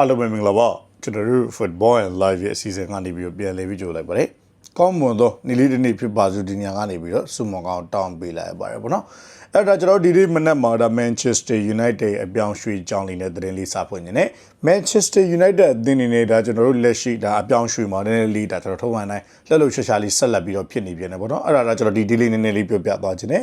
အားလုံးပဲမင်္ဂလာပါကျွန်တော်တို့ football and live ရဲ့အစီအစဉ်ကနေပြီးတော့ပြန်လည်ပြီးကြိုလိုက်ပါတယ်ကောင်းမွန်သောနေ့လေးတစ်နေ့ဖြစ်ပါစို့ဒီညကနေပြီးတော့စုမကောင်းတောင်းပေးလိုက်ရပါတယ်ပေါ့နော် အဲ့ဒါကျွန်တော်ဒီနေ့မနက်မှာဒါ Manchester United အပြောင်းရွှေ့ကြောင်းလေးနဲ့သတင်းလေးစာဖွင့်နေတယ် Manchester United အသင်းအနေနဲ့ဒါကျွန်တော်တို့လက်ရှိဒါအပြောင်းရွှေ့မှာနည်းနည်းလေးဒါကျွန်တော်ထုတ်မှန်တိုင်းလှလှရှာရှာလေးဆက်လက်ပြီးတော့ဖြစ်နေပြန်တယ်ပေါ့နော်အဲ့ဒါဒါကျွန်တော်ဒီ daily နည်းနည်းလေးပြောပြသွားခြင်းနဲ့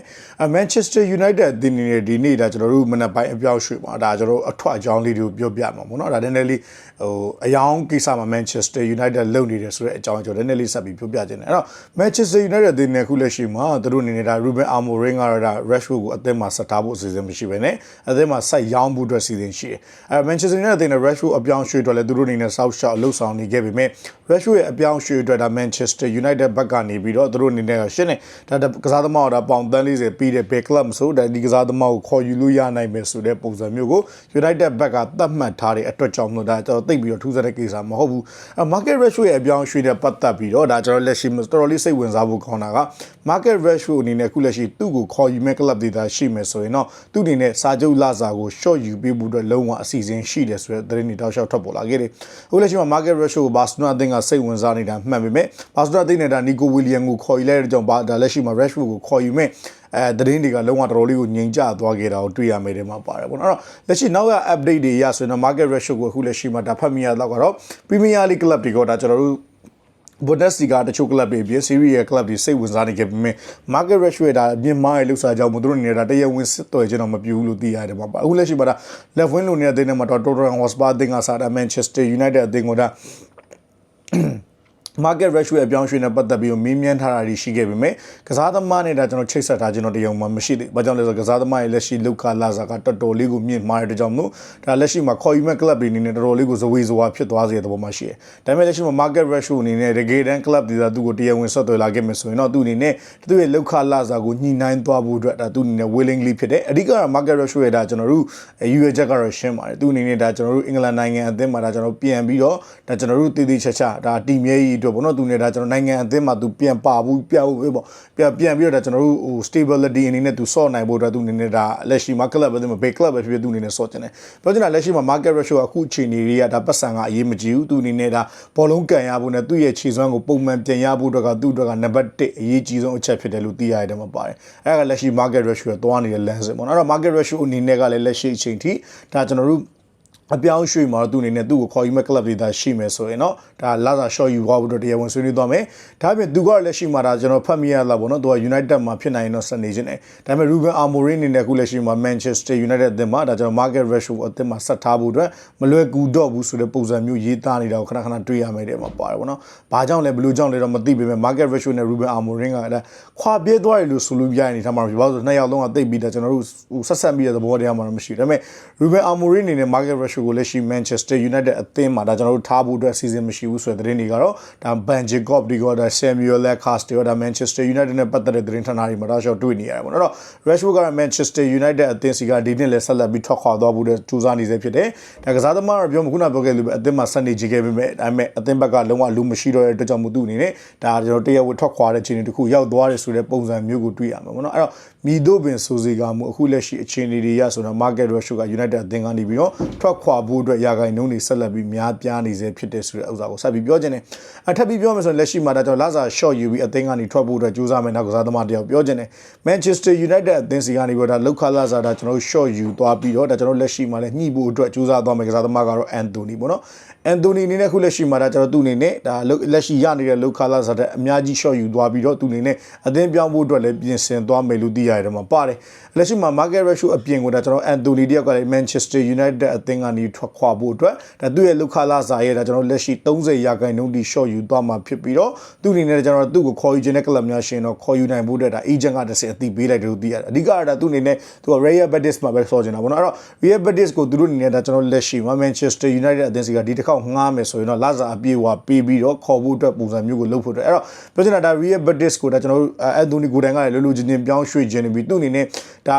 Manchester United အသင်းအနေနဲ့ဒီနေ့ဒါကျွန်တော်တို့မနက်ပိုင်းအပြောင်းရွှေ့မှာဒါကျွန်တော်တို့အထွတ်အကြောင်းလေးတွေကိုပြောပြမှာပေါ့နော်ဒါနည်းနည်းလေးဟိုအယောင်ကိစ္စမှာ Manchester United လုပ်နေတယ်ဆိုတဲ့အကြောင်းကျွန်တော်နည်းနည်းလေးဆက်ပြီးပြောပြခြင်းနဲ့အဲ့တော့ Manchester United အသင်းနဲ့ခုလက်ရှိမှာသူတို့အနေနဲ့ဒါ Ruben Amorim ကတော့ဒါ Rashford ကိုအသင်းမှာဆက်ထားဖို့အစီအစဉ်မရှိဘဲနဲ့အသင်းမှာဆက်ရောင်းဖို့အတွက်အစီအစဉ်ရှိတယ်အဲ့ Manchester United အသင်းနဲ့ Rashford အပြောင်းရွှေ့အတွက်လည်းသူတို့အနေနဲ့ South Shore လှုပ်ဆောင်နေခဲ့ပေမဲ့ Rashford ရဲ့အပြောင်းရွှေ့အတွက်ဒါ Manchester United ဘက်ကနေပြီးတော့သူတို့အနေနဲ့ရှင်းနေဒါကစားသမားတော့ပေါင်တန်း40ပြီးတဲ့ big club ဆိုဒါဒီကစားသမားကိုခေါ်ယူလို့ရနိုင်မယ်ဆိုတဲ့ပုံစံမျိုးကို United ဘက်ကသတ်မှတ်ထားတဲ့အတွက်ကြောင့်မို့ဒါကျွန်တော်သိပ်ပြီးတော့ထူးဆန်းတဲ့ကိစ္စမဟုတ်ဘူး market ratio ရဲ့အပြောင်းရွှေ့တဲ့ပတ်သက်ပြီးတော့ဒါကျွန်တော်လက်ရှိတော်တော်လေးစိတ်ဝင်စားဖို့ကောင်းတာက market ratio အနေနဲ့ခုလက်ရှိသူ့ကိုခေါ်ယူမဲ့ club တွေသာရှိမယ်ဆိုရင်တော့သူ့အနေနဲ့စာချုပ်လစာကို short ယူပေးဖို့အတွက်လုံးဝအစီအစဉ်ရှိတယ်ဆိုတဲ့သတင်းတွေတောက်လျှောက်ထွက်ပေါ်လာခဲ့တယ်အခုလက်ရှိမှာ market ratio ကို Barcelona အသင်းကစိတ်ဝင်စားနေတာမှန်ပေမဲ့ Barcelona အသင်းနဲ့ဒါ Nico William ကိုခေါ်ယူလိုက်တဲ့ကြောင့်ဒါလက်ရှိမှာ Rashford ကိုခေါ်ယူမဲ့အဲသတင်းတွေကလုံးဝတော်တော်လေးကိုငြိမ်ကျသွားခဲ့တာကိုတွေ့ရမယ်တဲ့မှာပါတယ်ပေါ့နော်အဲ့တော့လက်ရှိနောက်ရ update တွေရဆိုရင်တော့ market ratio ကိုအခုလက်ရှိမှာဒါဖတ်မိရတော့ကတော့ Premier League club တွေကဒါကျွန်တော်တို့ Bundesliga တချို့ club တွေပြင် Serie A club တွေစိတ်ဝင်စားနေခဲ့ပေမဲ့ market ratio ဒါအမြင့်မားရဲ့လှုပ်ရှားကြောင့်မို့သူတို့အနေနဲ့ဒါတရားဝင်စစ်တော်ခြင်းတော့မပြူဘူးလို့သိရတယ်ပေါ့အခုလက်ရှိမှာဒါ left wing လို့နေတဲ့တဲ့နေမှာတော့ Tottenham Hotspur အသင်းကစားတာ Manchester United အသင်းကဒါ market ratio အပြောင်းရွှေ့နဲ့ပတ်သက်ပြီးမင်းမြန်းထားတာတွေရှိခဲ့ပေမဲ့ကစားသမားနဲ့ဒါကျွန်တော်ချိတ်ဆက်ထားခြင်းတော့တရားမှမရှိသေးဘူး။ဘာကြောင့်လဲဆိုတော့ကစားသမားရဲ့လက်ရှိလောက်ခလာစာကတော်တော်လေးကိုမြင့်မားတဲ့ကြောင့်မို့ဒါလက်ရှိမှာခေါ်ယူမဲ့ club တွေအနေနဲ့တော်တော်လေးကိုဇဝေဇဝါဖြစ်သွားစေတဲ့ပုံမှရှိတယ်။ဒါပေမဲ့လက်ရှိမှာ market ratio အနေနဲ့ regain club တွေကသူ့ကိုတရားဝင်ဆက်သွယ်လာခဲ့မယ်ဆိုရင်တော့သူ့အနေနဲ့သူ့ရဲ့လောက်ခလာစာကိုညှိနှိုင်းသွားဖို့အတွက်ဒါသူ့အနေနဲ့ willingly ဖြစ်တယ်။အဓိကတော့ market ratio ရဲ့ဒါကျွန်တော်တို့ UA ချက်ကတော့ရှင်းပါတယ်။သူ့အနေနဲ့ဒါကျွန်တော်တို့အင်္ဂလန်နိုင်ငံအသင်းမှာဒါကျွန်တော်ပြန်ပြီးတော့ဒါကျွန်တော်တို့တည်တည်ချာချာဒါတီမြဲကြီးအတွက်ပေါ့နော်သူနဲ့ဒါကျွန်တော်နိုင်ငံအသင်းမှာသူပြန်ပါဘူးပြန်ဖို့ပေါ့ပြန်ပြန်ပြီးတော့ဒါကျွန်တော်တို့ဟို stability အနေနဲ့သူဆော့နိုင်ဖို့အတွက်သူအနေနဲ့ဒါလက်ရှိမှာ club ပဲသူမဘေး club ပဲဖြစ်ဖြစ်သူအနေနဲ့ဆော့ချင်တယ်ပြောချင်တာလက်ရှိမှာ market ratio အခုအချိန်ကြီးတွေကဒါပတ်စံကအရေးမကြီးဘူးသူအနေနဲ့ဒါဘောလုံးကန်ရဖို့နဲ့သူ့ရဲ့ခြေစွမ်းကိုပုံမှန်ပြန်ရဖို့အတွက်ကသူ့အတွက်ကနံပါတ်1အရေးကြီးဆုံးအချက်ဖြစ်တယ်လို့သိရတယ်မှာပါတယ်အဲဒါကလက်ရှိ market ratio သွားနေတဲ့ lens ပေါ့နော်အဲ့တော့ market ratio အနေနဲ့ကလည်းလက်ရှိအချိန်ထိဒါကျွန်တော်တို့ အပြောင်းရွှေ့မှာတော့သူအနေနဲ့သူ့ကိုခေါ်ယူမဲ့ club တွေသာရှိမယ်ဆိုရင်တော့ဒါလာစာ short ယူသွားဖို့အတွက်တရားဝင်ဆွေးနွေးသွားမယ်ဒါပေမဲ့သူကလက်ရှိမှာဒါကျွန်တော်ဖတ်မိရလားပေါ့နော်သူက United မှာဖြစ်နိုင်တော့စနေခြင်းတယ်ဒါပေမဲ့ Ruben Amorim အနေနဲ့အခုလက်ရှိမှာ Manchester United အသင်းမှာဒါကျွန်တော် market ratio အသင်းမှာဆက်ထားဖို့အတွက်မလွယ်ကူတော့ဘူးဆိုတဲ့ပုံစံမျိုးရေးသားနေတာကိုခဏခဏတွေ့ရမယ်တဲ့မှာပါတယ်ပေါ့နော်ဘာကြောင့်လဲဘယ်လိုကြောင့်လဲတော့မသိပေမဲ့ market ratio နဲ့ Ruben Amorim ကဒါခွာပြေးသွားတယ်လို့ဆိုလို့ရနေထားမှာဖြစ်ပါဆိုနှစ်ယောက်လုံးကသိပ်ပြီးဒါကျွန်တော်တို့ဆက်ဆက်ပြီးတဲ့သဘောတရားမှတော့မရှိဘူးဒါပေမဲ့ Ruben Amorim အနေနဲ့ market ratio ကိုလက်ရှိ Manchester United အသင်းမှာဒါကျွန်တော်တို့ထားဖို့အတွက်စီစဉ်မရှိဘူးဆိုတဲ့သတင်းတွေကတော့ဒါ Ben Jacob ဒီကဒါ Samuel Lecast တွေဒါ Manchester United နဲ့ပတ်သက်တဲ့သတင်းဌာနတွေမှာဒါရှော့တွေ့နေရတယ်ပေါ့နော်အဲ့တော့ Rashford က Manchester United အသင်းစီကဒီနှစ်လည်းဆက်လက်ပြီးထွက်ခွာသွားဖို့အတွက်ကြိုးစားနေစေဖြစ်တယ်ဒါကစားသမားကပြောမှခုနပြောခဲ့လို့ပဲအသင်းမှာဆက်နေကြခဲ့ပေမဲ့ဒါပေမဲ့အသင်းဘက်ကလုံးဝလူမရှိတော့တဲ့အတွက်ကြောင့်မို့သူ့အနေနဲ့ဒါကျွန်တော်တရားဝင်ထွက်ခွာတဲ့ချိန်တစ်ခုရောက်သွားတယ်ဆိုတဲ့ပုံစံမျိုးကိုတွေ့ရမှာပေါ့နော်အဲ့တော့မိတို့ပင်ဆိုစီကမှုအခုလက်ရှိအခြေအနေတွေရဆိုတော့ market ratio က United အသင်းကနေပြီးတော့ထွက်ခွာဖို့အတွက်ရာဂိုင်နှုန်းတွေဆက်လက်ပြီးများပြားနေစေဖြစ်တယ်ဆိုတဲ့ဥစ္စာကိုဆက်ပြီးပြောချင်တယ်အထပ်ပြီးပြောမယ်ဆိုရင်လက်ရှိမှာဒါကျွန်တော်လာစာ short ယူပြီးအသင်းကနေထွက်ဖို့အတွက်ကြိုးစားမယ်နောက်ကစားသမားတယောက်ပြောချင်တယ် Manchester United အသင်းစီကနေပြီးတော့ဒါလောက်ခလာစာဒါကျွန်တော် short ယူသွားပြီးတော့ဒါကျွန်တော်လက်ရှိမှာလည်းညှိဖို့အတွက်ကြိုးစားသွားမယ်ကစားသမားကတော့ Anthony ပေါ့နော် Anthony အနေနဲ့ခုလက်ရှိမှာဒါကျွန်တော်သူ့အနေနဲ့ဒါလက်ရှိရနေတဲ့လောက်ခလာစာတဲ့အများကြီး short ယူသွားပြီးတော့သူ့အနေနဲ့အသင်းပြောင်းဖို့အတွက်လည်းပြင်ဆင်သွားမယ်လို့သိရတယ်မှာပါတယ်လက်ရှိမှာ market ratio အပြင်ကိုဒါကျွန်တော် Anthony တယောက်ကလည်း Manchester United အသင်းကနေထွက်ခွာဖို့အတွက်ဒါသူ့ရဲ့လောက်ခလာစာရဲ့ဒါကျွန်တော်လက်ရှိ30ရာခိုင်နှုန်းထိ short ယူသွားမှာဖြစ်ပြီးတော့သူ့အနေနဲ့ကျွန်တော်သူ့ကိုခေါ်ယူခြင်းတဲ့ club များရှင်တော့ခေါ်ယူနိုင်ဖို့အတွက်ဒါ agent ကတစ်စက်အသိပေးလိုက်တယ်လို့သိရတယ်အဓိကကဒါသူ့အနေနဲ့သူက Real Betis မှာပဲဆော်ချင်တာပေါ့နော်အဲ့တော့ Real Betis ကိုသူတို့အနေနဲ့ဒါကျွန်တော်လက်ရှိမှာ Manchester United အသင်းစီကဒီတစ်ခေါက်ငှားမယ်ဆိုရင်တော့လာစာအပြေးဝပေးပြီးတော့ခေါ်ဖို့အတွက်ပုံစံမျိုးကိုလုပ်ဖို့အတွက်အဲ့တော့ပြောချင်တာဒါ Real Betis ကိုဒါကျွန်တော်တို့ Anthony Gordon ကလည်းလိုလိုချင်းချင်းပြောင်းရွှေ့ခြင်းနေပြီးသူ့အနေနဲ့ဒါ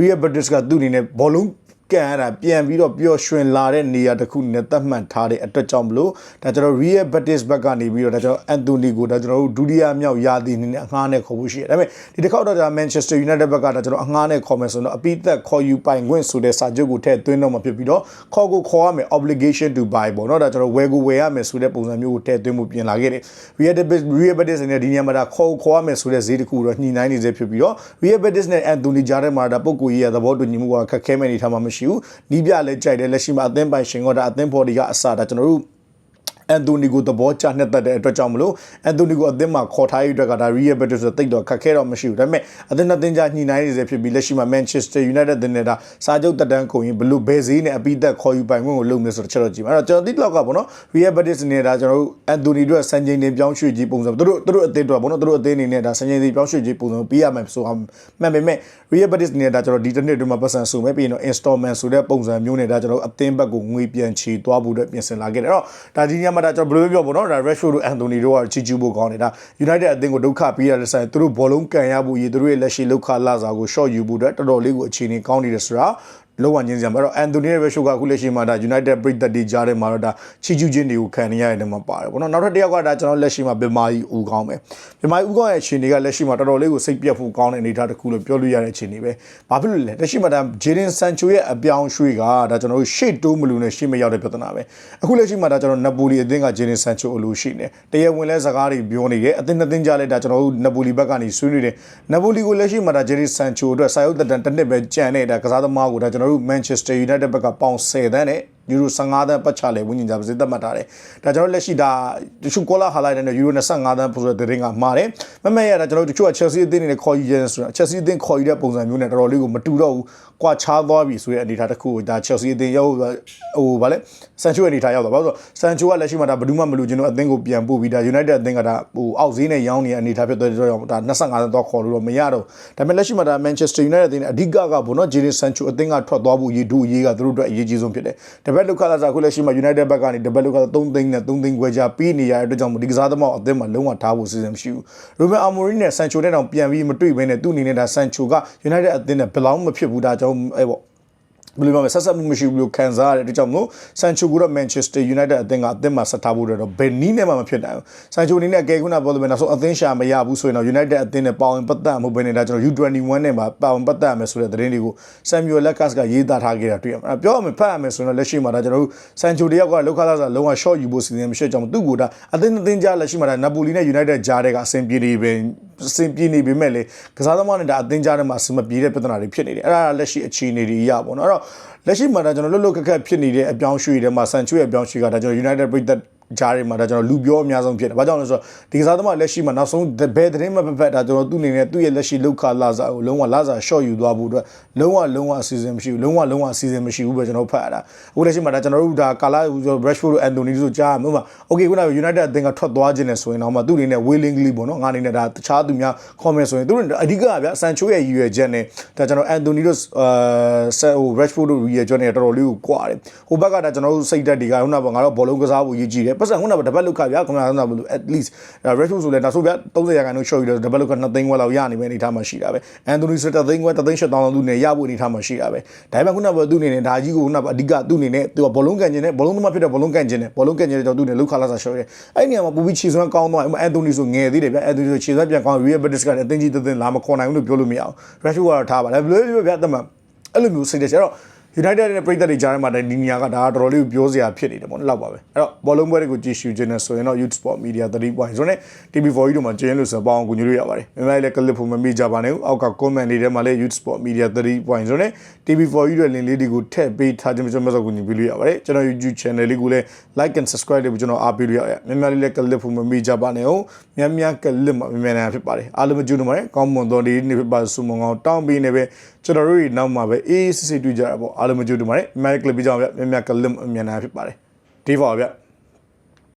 Real Betis ကသူ့အနေနဲ့ဘောလုံးက ကန်ရတာပြန်ပြီးတော့ပျော်ရွှင်လာတဲ့နေရာတစ်ခုနဲ့သတ်မှတ်ထားတဲ့အတွက်ကြောင့်မလို့ဒါကျွန်တော် Real Betis ဘက်ကနေပြီးတော့ဒါကျွန်တော် Anthony ကိုဒါကျွန်တော်တို့ဒုတိယမြောက်ရာသီအနေနဲ့အငှားနဲ့ခေါ်ဖို့ရှိတယ်ဒါပေမဲ့ဒီတစ်ခေါက်တော့ဒါ Manchester United ဘက်ကဒါကျွန်တော်အငှားနဲ့ခေါ်မယ်ဆိုတော့အပိသက်ခေါ်ယူပိုင်ခွင့်ဆိုတဲ့စာချုပ်ကိုထည့်သွင်းတော့မှာဖြစ်ပြီးတော့ခေါ်ကိုခေါ်ရမယ် obligation to buy ပေါ့နော်ဒါကျွန်တော်ဝယ်ကိုဝယ်ရမယ်ဆိုတဲ့ပုံစံမျိုးကိုထည့်သွင်းမှုပြင်လာခဲ့တယ် Real Betis Real Betis နဲ့ဒီနေရာမှာဒါခေါ်ခေါ်ရမယ်ဆိုတဲ့ဈေးတစ်ခုတော့ညှိနှိုင်းနေစေဖြစ်ပြီးတော့ Real Betis နဲ့ Anthony ကြားထဲမှာဒါပုံကိုကြီးရသဘောတူညီမှုကခက်ခဲမဲ့နေထားမှာမရှိဘူးနီးပြလဲကြိုက်တယ်လက်ရှိမှာအသင်းပိုင်ရှင်ကဒါအသင်းဖော်ဒီကအစဒါကျွန်တော်တို့ အန်တိုနီကိုသဘောကျနှစ်သက်တဲ့အတွက်ကြောင့်မလို့အန်တိုနီကိုအသင်းမှာခေါ်ထားရေးအတွက်ကဒါ Real Betis ဆိုတိတ်တော့ခက်ခဲတော့မရှိဘူးဒါပေမဲ့အသင်းနဲ့အသင်းကြားညှိနှိုင်းနေစေဖြစ်ပြီးလက်ရှိမှာ Manchester United တင်နေတာစာချုပ်တက်တန်းကုန်ရင်ဘလို့ဘယ်ဈေးနဲ့အပိသက်ခေါ်ယူပိုင်ခွင့်ကိုလုပ်မယ်ဆိုတော့ချက်တော့ကြည့်ပါအဲ့တော့ကျွန်တော်တိလောက်ကပေါ့နော် Real Betis နေတာကျွန်တော်တို့အန်တိုနီတို့စံချိန်တင်ပြောင်းရွှေ့ကြီးပုံစံသူတို့သူတို့အသင်းတို့ပေါ့နော်သူတို့အသင်းအနေနဲ့ဒါစံချိန်တင်ပြောင်းရွှေ့ကြီးပုံစံပေးရမယ်ဆိုအောင်မှန်ပေမဲ့ Real Betis နေတာကျွန်တော်ဒီတစ်နှစ်အတွင်းမှာပတ်စံစုမယ်ပြီးရင်တော့ installment ဆိုတဲ့ပုံစံမျိုးနဲ့ဒါကျွန်တော်အသင်းဘက်ကိုငွေပြန်ချေသွားဖို့အတွက်ပြင်ဆင်လာခဲ့တယ်အဲ့တော့ဒါဒီညမှာဒါကျွန်တော်ဘယ်လိုပြောပေါ့နော်ဒါ Rashford တို့ Anthony တို့ကချီချူဖို့ကောင်းတယ်ဒါ United အသင်းကိုဒုက္ခပေးရတဲ့ဆိုင်သူတို့ဘောလုံးကန်ရဖို့ရည်သူတို့ရဲ့လက်ရှိလောက်ခလာစာကို short ယူဖို့အတွက်တော်တော်လေးကိုအခြေအနေကောင်းနေတယ်ဆိုတာ လုံးဝညင်းစရာမအဲ့တော့ Anthony Rashford ကအခုလက်ရှိမှာဒါ United ပြည်သက်တီကြားထဲမှာတော့ဒါချီချူချင်းတွေကိုခံနေရတဲ့မှာပါတယ်ပေါ့နော်နောက်ထပ်တစ်ယောက်ကဒါကျွန်တော်လက်ရှိမှာဗမာကြီးဦးကောင်းပဲဗမာကြီးဦးကောင်းရဲ့အခြေအနေကလက်ရှိမှာတော်တော်လေးကိုစိတ်ပြတ်ဖို့ကောင်းတဲ့အနေအထားတစ်ခုလို့ပြောလို့ရတဲ့အခြေအနေပဲဘာဖြစ်လို့လဲလက်ရှိမှာဒါ Jadon Sancho ရဲ့အပြောင်းရွှေ့ကဒါကျွန်တော်တို့ရှေ့တိုးမလို့နဲ့ရှေ့မရောက်တဲ့ပြဿနာပဲအခုလက်ရှိမှာဒါကျွန်တော်နပိုလီအသင်းက Jadon Sancho အလိုရှိနေတရားဝင်လဲစကားတွေပြောနေတယ်အသင်းနှစ်သင်းကြားလဲဒါကျွန်တော်တို့နပိုလီဘက်ကနေဆွေးနွေးတယ်နပိုလီကိုလက်ရှိမှာဒါ Jadon Sancho အတွက်စာရုပ်တန်တစ်နှစ်ပဲကြံနေတာကစားသမားကိုဒါကျွန်တတို့ Manchester United ဘက်ကပေါင်10တန်းနဲ့ ယူရို15တန်းပတ်ချလဲဝင်းကျင်ကြပါစေသတ်မှတ်ထားတယ်ဒါကျွန်တော်လက်ရှိဒါတချို့ကောလာဟာလိုက်တဲ့ယူရို25တန်းဆိုတဲ့တဲ့ကမှားတယ်မမဲ့ရတာကျွန်တော်တို့တချို့က Chelsea အသင်းနေနဲ့ခေါ်ယူရဲဆိုတာ Chelsea အသင်းခေါ်ယူတဲ့ပုံစံမျိုးနဲ့တော်တော်လေးကိုမတူတော့ဘူးကွာခြားသွားပြီဆိုတဲ့အနေအထားတစ်ခုကိုဒါ Chelsea အသင်းရောက်ဟိုဗာလဲ Sancho အနေထားရောက်သွားပါဆိုတော့ Sancho ကလက်ရှိမှာဒါဘယ်သူမှမလူကျွန်တော်အသင်းကိုပြန်ပို့ပြီးဒါ United အသင်းကဒါဟိုအောက်ဈေးနဲ့ရောင်းနေတဲ့အနေအထားဖြစ်တဲ့ကြောင့်ဒါ25တန်းတော့ခေါ်လို့တော့မရတော့ဒါပေမဲ့လက်ရှိမှာဒါ Manchester United အသင်းအဓိကကဘောနော် Jadon Sancho အသင်းကထွက်သွားဖို့ရည်ဒူရေးကသူတို့အတွက်အရေးကြီးဆုံးဖြစ်တယ်တပတ်လောက်ခလာစားခုလက်ရှိမှာ United ဘက်ကနေတပတ်လောက်က3သိန်းနဲ့3သိန်းခွဲကြားပြီးနေရတဲ့အတွက်ကြောင့်ဒီကစားသမားအသင်းမှာလုံးဝထားဖို့စီစဉ်မရှိဘူး။ Ruben Amorim နဲ့ Sancho နဲ့တောင်ပြန်ပြီးမတွေ့ဘဲနဲ့သူ့အနေနဲ့ဒါ Sancho က United အသင်းနဲ့ဘယ်လောက်မဖြစ်ဘူးဒါကြောင့်အဲပေါ့ ဘယ်လိုမှဆက်ဆက်မှုမရှိဘူးလို့ခံစားရတဲ့အတွက်ကြောင့်မို့ဆန်ချိုကိုတော့ Manchester United အသင်းကအသင်းမှာဆက်ထားဖို့တော့ဘယ်နည်းနဲ့မှမဖြစ်နိုင်ဘူး။ဆန်ချိုအနေနဲ့အကယ်ခုနပြောလို့ပဲနောက်ဆုံးအသင်းရှာမရဘူးဆိုရင်တော့ United အသင်းနဲ့ပါဝင်ပတ်သက်မှုပဲနေတာကျွန်တော် U21 နဲ့မှာပါဝင်ပတ်သက်ရမယ်ဆိုတဲ့သတင်းတွေကို Samuel Lucas ကရေးသားထားခဲ့တာတွေ့ရမှာ။ပြောရမယ်ဖတ်ရမယ်ဆိုရင်တော့လက်ရှိမှာဒါကျွန်တော်တို့ဆန်ချိုတယောက်ကလောက်ခလာစားလုံးဝ short ယူဖို့စီစဉ်မရှိကြောင်းသူ့ကိုဒါအသင်းအသင်းကြားလက်ရှိမှာဒါ Napoli နဲ့ United ကြားတဲ့ကအဆင်ပြေနေပဲ အဆင်ပြေနေပေမဲ့လေကစားသမားနဲ့ဒါအသင်းကြားထဲမှာအဆင်မပြေတဲ့ပြဿနာတွေဖြစ်နေတယ်။အဲ့ဒါလက်ရှိအခြေအနေတွေရပါတော့။အဲ့တော့လက်ရှိမှာဒါကျွန်တော်လွတ်လွတ်ခက်ခက်ဖြစ်နေတဲ့အပြောင်းရွှေ့တွေမှာဆန်ချွေရဲ့အပြောင်းရွှေ့ကဒါကျွန်တော် United ပြည်သက် ကြားတွေမှာဒါကျွန်တော်လူပြောအများဆုံးဖြစ်တယ်။ဘာကြောင့်လဲဆိုတော့ဒီကစားသမားလက်ရှိမှာနောက်ဆုံးဘယ်သတင်းမှမဖက်တာကျွန်တော်သူ့အနေနဲ့သူ့ရဲ့လက်ရှိလောက်ခလာစာကိုလုံးဝလာစာ short ယူသွားဖို့အတွက်လုံးဝလုံးဝအစီအစဉ်မရှိဘူး။လုံးဝလုံးဝအစီအစဉ်မရှိဘူးပဲကျွန်တော်ဖတ်ရတာ။အခုလက်ရှိမှာဒါကျွန်တော်တို့ဒါကာလာ Rashford တို့ Anthony တို့ကြားမှာ Okay ခုနက United အသင်းကထွက်သွားခြင်းနဲ့ဆိုရင်တော့မှသူ့အနေနဲ့ willingly ပေါ့နော်ငါအနေနဲ့ဒါတခြားသူများ comment ဆိုရင်သူတို့အဓိကကဗျဆန်ချိုရဲ့ရည်ရွယ်ချက်နဲ့ဒါကျွန်တော် Anthony တို့အာဟို Rashford တို့ရည်ရွယ်ချက်နဲ့တော်တော်လေးကိုကွာတယ်။ဟိုဘက်ကဒါကျွန်တော်တို့စိတ်သက်တွေကခုနကငါတော့ဘောလုံးကစားဖို့ရည်ကြည့်တယ်။ပတ်စံခုနကတပတ်လောက်ခဗျာခင်ဗျာခုနကဘလို့ at least Rashford ဆိုလဲနောက်ဆုံးဗျ30ရာခိုင်နှုန်း short ယူတယ်တပတ်လောက်က2သိန်းခွဲလောက်ရနိုင်မယ့်အနေအထားမှာရှိတာပဲ။ Anthony ဆိုတဲ့သိန်းခွဲ3သိန်း8တောင်းသူနဲ့ရဖို့အနေအထားမှာရှိတာပဲ။ဒါပေမဲ့ခုနကသူ့အနေနဲ့ဒါကြီးကိုခုနကအဓိကသူ့အနေနဲ့သူကဘောလုံးကန်ခြင်းနဲ့ဘောလုံးသမားဖြစ်တဲ့ဘောလုံးကန်ခြင်းနဲ့ဘောလုံးကန်ခြင်းတဲ့ကြောင့်သူ့နဲ့လောက်ခလာစား short တယ်။အဲ့ဒီနေရာမှာပူပြီးခြေစွမ်းကောင်းသွားတယ်။ Anthony ဆိုငယ်သေးတယ်ဗျ။ Anthony ဆိုခြေစွမ်းပြန်ကောင်း Real Betis ကလည်းအသင်းကြီးသင်းလာမခေါ်နိုင်ဘူးလို့ပြောလို့မရအောင်။ Rashford ကတော့ထားပါလေဘယ်လိုလဲဗျအတမအဲ့လိုမျိုးစိတ်တယ်ကျတော့ United နဲ့ပြည်သက်တွေကြားထဲမှာဒီနေရာကဒါတော်တော်လေးပြောစရာဖြစ်နေတယ်ပေါ့နော်လောက်ပါပဲအဲ့တော့ဘောလုံးပွဲတွေကိုကြည့်ရှုခြင်းနဲ့ဆိုရင်တော့ Youth Sport Media 3 point ဆိုနဲ့ TV4 ကြီးတို့မှာကျင်းလို့ဆိုပေါအောင်ကူညီလို့ရပါတယ်မြန်မာလည်း clip ဖို့မမိကြပါနဲ့အောက်က comment တွေထဲမှာလည်း Youth Sport Media 3 point ဆိုနဲ့ TV4 ကြီးတွေလင်းလေးတွေကိုထည့်ပေးထားခြင်းကျွန်တော်ဆိုကူညီပေးလို့ရပါတယ်ကျွန်တော် YouTube channel လေးကိုလည်း like and subscribe လေးကိုကျွန်တော်အားပေးလို့ရတယ်မြန်မာလည်း clip ဖို့မမိကြပါနဲ့ဟုတ်မြန်မြန် clip မှာမြန်မြန်ဖြစ်ပါတယ်အားလုံးကြိုးနေပါတယ်ကောင်းမွန်တော်ဒီနေ့ဖြစ်ပါစုမအောင်တောင်းပေးနေပဲကျွန်တော်တို့ဒီနောက်မှာပဲအေးစစ်စစ်တွေ့ကြတာပေါ့အားလုံးကြိုးနေပါတယ် Magic Clip ကြောင့်ဗျမြင်မြကလစ်အမြန်နာဖြစ်ပါတယ်ဒီပါဗျ